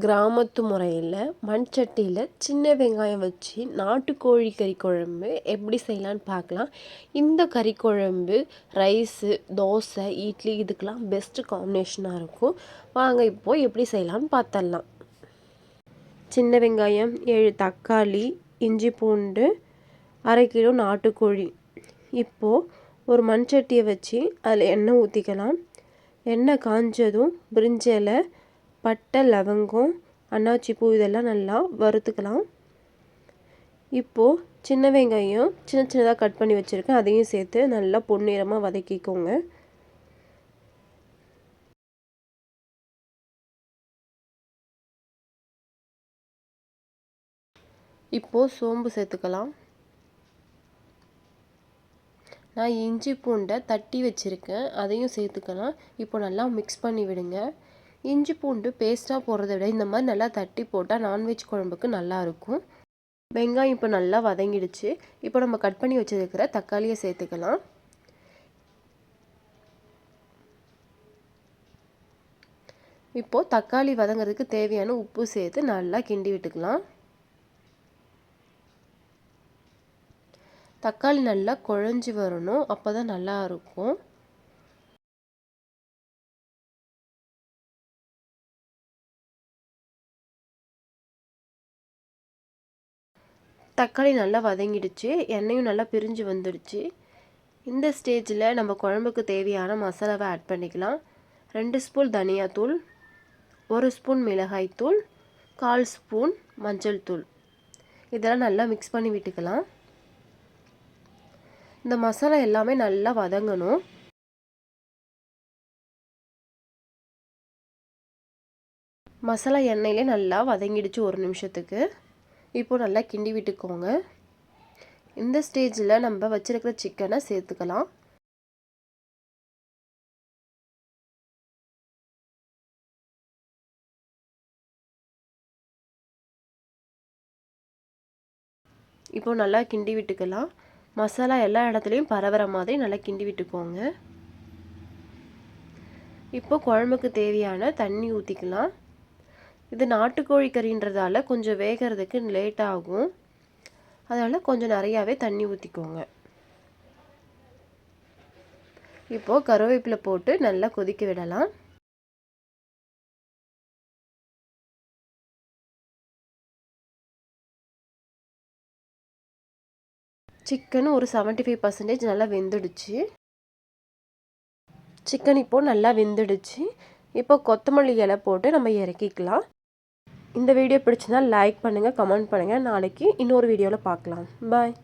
கிராமத்து முறையில் மண்சட்டியில் சின்ன வெங்காயம் வச்சு நாட்டுக்கோழி கறி குழம்பு எப்படி செய்யலான்னு பார்க்கலாம். இந்த கறி குழம்பு ரைஸு தோசை இட்லி இதுக்கெலாம் பெஸ்ட்டு காம்பினேஷனாக இருக்கும். வாங்க இப்போது எப்படி செய்யலான்னு பார்த்துடலாம். சின்ன வெங்காயம் ஏழு தக்காளி இஞ்சி பூண்டு அரை கிலோ நாட்டுக்கோழி இப்போது ஒரு மண்சட்டியை வச்சு அதில் எண்ணெய் ஊற்றிக்கலாம் எண்ணெய் காஞ்சதும் பிரிஞ்சலை பட்டை லவங்கம் அன்னாச்சி பூ இதெல்லாம் நல்லா வறுத்துக்கலாம். இப்போது சின்ன வெங்காயம் சின்ன சின்னதாக கட் பண்ணி வச்சுருக்கேன். அதையும் சேர்த்து நல்லா பொன்னிறமாக வதக்கிக்கோங்க. இப்போது சோம்பு சேர்த்துக்கலாம். நான் இஞ்சி பூண்டை தட்டி வச்சுருக்கேன். அதையும் சேர்த்துக்கலாம். இப்போ நல்லா மிக்ஸ் பண்ணி விடுங்க. இஞ்சி பூண்டு பேஸ்ட்டாக போடுறத விட இந்த மாதிரி நல்லா தட்டி போட்டால் நான்வெஜ் குழம்புக்கு நல்லாயிருக்கும் வெங்காயம் இப்போ நல்லா வதங்கிடுச்சு. இப்போ நம்ம கட் பண்ணி வச்சுருக்கிற தக்காளியை சேர்த்துக்கலாம். இப்போது தக்காளி வதங்கிறதுக்கு தேவையான உப்பு சேர்த்து நல்லா கிண்டி விட்டுக்கலாம். தக்காளி நல்லா குழஞ்சி வரணும். அப்போ தான் நல்லா இருக்கும். தக்காளி நல்லா வதங்கிடுச்சு எண்ணெயும் நல்லா பிரிஞ்சு வந்துடுச்சு. இந்த ஸ்டேஜில் நம்ம குழம்புக்கு தேவையான மசாலாவை ஆட் பண்ணிக்கலாம். ரெண்டு ஸ்பூன் தனியாத்தூள் ஒரு ஸ்பூன் மிளகாய்த்தூள் கால் ஸ்பூன் மஞ்சள் தூள். இதெல்லாம் நல்லா மிக்ஸ் பண்ணி விட்டுக்கலாம். இந்த மசாலா எல்லாமே நல்லா வதங்கணும். மசாலா எண்ணெயிலே நல்லா வதங்கிடுச்சு ஒரு நிமிஷத்துக்கு. இப்போ நல்லா கிண்டி விட்டுக்கோங்க. இந்த ஸ்டேஜில் நம்ம வச்சுருக்கிற சிக்கனை சேர்த்துக்கலாம். இப்போ நல்லா கிண்டி விட்டுக்கலாம். மசாலா எல்லா இடத்துலையும் பரவுற மாதிரி நல்லா கிண்டி விட்டுக்கோங்க. இப்போ குழம்புக்கு தேவையான தண்ணி ஊற்றிக்கலாம் இது நாட்டுக்கோழி கறின்றதால கொஞ்சம் வேகிறதுக்கு லேட் ஆகும். அதனால் கொஞ்சம் நிறையாவே தண்ணி ஊற்றிக்கோங்க இப்போது கருவேப்பிலை போட்டு நல்லா கொதிக்க விடலாம். சிக்கன் ஒரு செவன்ட்டி ஃபைவ் பர்சன்டேஜ் நல்லா வெந்துடுச்சு. சிக்கன் இப்போது நல்லா வெந்துடுச்சு. இப்போ கொத்தமல்லி இலை போட்டு நம்ம இறக்கிக்கலாம். இந்த வீடியோ பிடிச்சிருந்தால் லைக் பண்ணுங்கள் கமெண்ட் பண்ணுங்கள் நாளைக்கு இன்னொரு வீடியோவில் பார்க்கலாம். பாய்